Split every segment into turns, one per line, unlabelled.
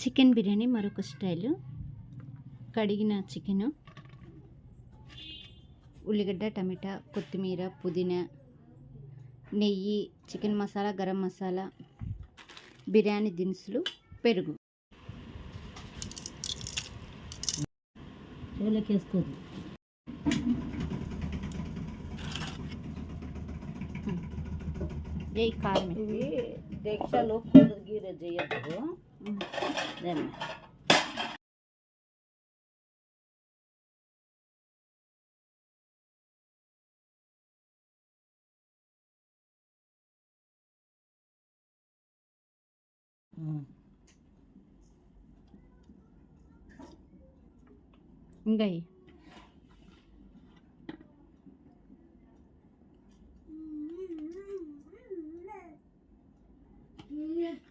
Chicken biryani మరొక style. కడిగిన chicken. ఉల్లిగడ్డ టమాటా కొత్తిమీర పుదీనా నెయ్యి చికెన్ మసాలా గరం మసాలా బిర్యానీ దినుసులు పెరుగు.
వేసుకోదు
ఏ కారం
ఇవి దీక్షలు కూర గీర చేయద్దు. Değil
mi? gầy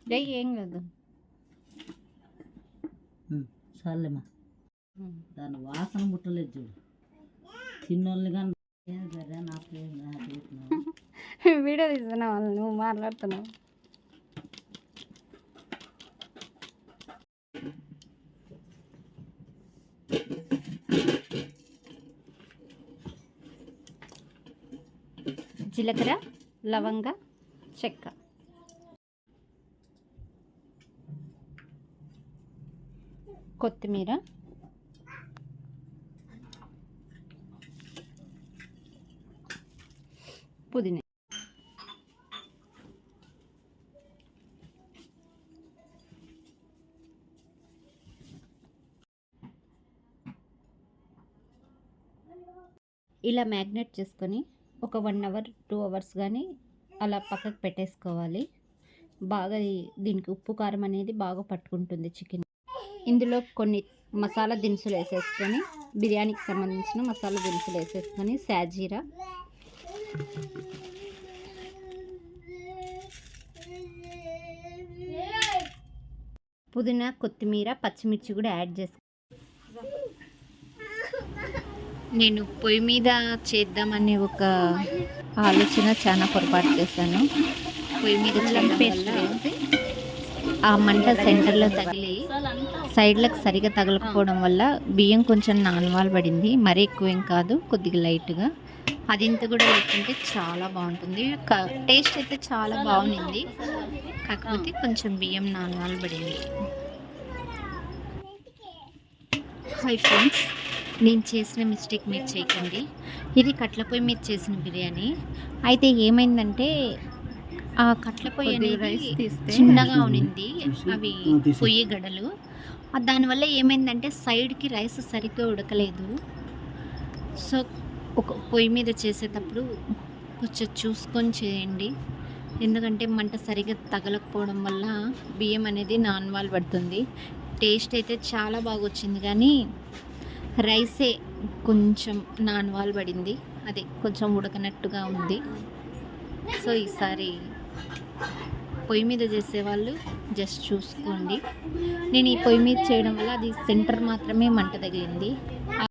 đấy em là được.
చాలేమ్మా. దాని వాసన ముట్టలేదు చూడు. చిన్నోళ్ళని కానీ
వీడియో తీస్తున్నావు నువ్వు మాట్లాడుతున్నావు? జీలకర్ర లవంగ చెక్క. కొత్తిమీర. పుదీనా. ఇలా మ్యాగ్నెట్ చేసుకొని ఒక వన్ అవర్ టూ అవర్స్ కానీ అలా పక్కకు పెట్టేసుకోవాలి. బాగా దీనికి ఉప్పు కారం అనేది బాగా పట్టుకుంటుంది చికెన్. ఇందులో కొన్ని మసాలా దినుసులు వేసేసుకొని బిర్యానీకి సంబంధించిన మసాలా దినుసులు వేసేసుకొని సాజీరా. పుదీనా కొత్తిమీర పచ్చిమిర్చి కూడా యాడ్ చేసుకో నేను పొయ్యి మీద చేద్దామనే ఒక ఆలోచన చాలా పొరపాటు చేశాను. పొయ్యి మీద చేయడం వల్ల ఆ మంట సెంటర్లో తగిలి సైడ్లకు సరిగా తగలకపోవడం వల్ల బియ్యం కొంచెం నానవాలు పడింది. మరీ ఎక్కువ ఏం కాదు కొద్దిగా లైట్గా. అది ఇంత కూడా లేకుంటే చాలా బాగుంటుంది. టేస్ట్ అయితే చాలా బాగుంది కాకపోతే కొంచెం బియ్యం నానవాలు పడింది. హాయ్ ఫ్రెండ్స్ నేను చేసిన మిస్టేక్ మీరు చేయకండి. ఇది కట్ల పొయ్యి మీద చేసిన బిర్యానీ. అయితే ఏమైందంటే ఆ కట్ల పొయ్యి అనేది చిన్నగా ఉనింది. అవి పొయ్యి గడలు. దానివల్ల ఏమైందంటే సైడ్కి రైస్ సరిగ్గా ఉడకలేదు. సో ఒక పొయ్యి మీద చేసేటప్పుడు కొంచెం చూసుకొని చేయండి. ఎందుకంటే మంట సరిగ్గా తగలకపోవడం వల్ల బియ్యం అనేది నాన్వాల్ పడుతుంది. టేస్ట్ అయితే చాలా బాగా వచ్చింది కానీ రైసే కొంచెం నాన్వాల్ పడింది. అదే కొంచెం ఉడకనట్టుగా ఉంది. సో ఈసారి పొయ్యి మీద చేసేవాళ్ళు జస్ట్ చూసుకోండి. నేను ఈ పొయ్యి మీద చేయడం వల్ల అది సెంటర్ మాత్రమే మంట తగిలింది.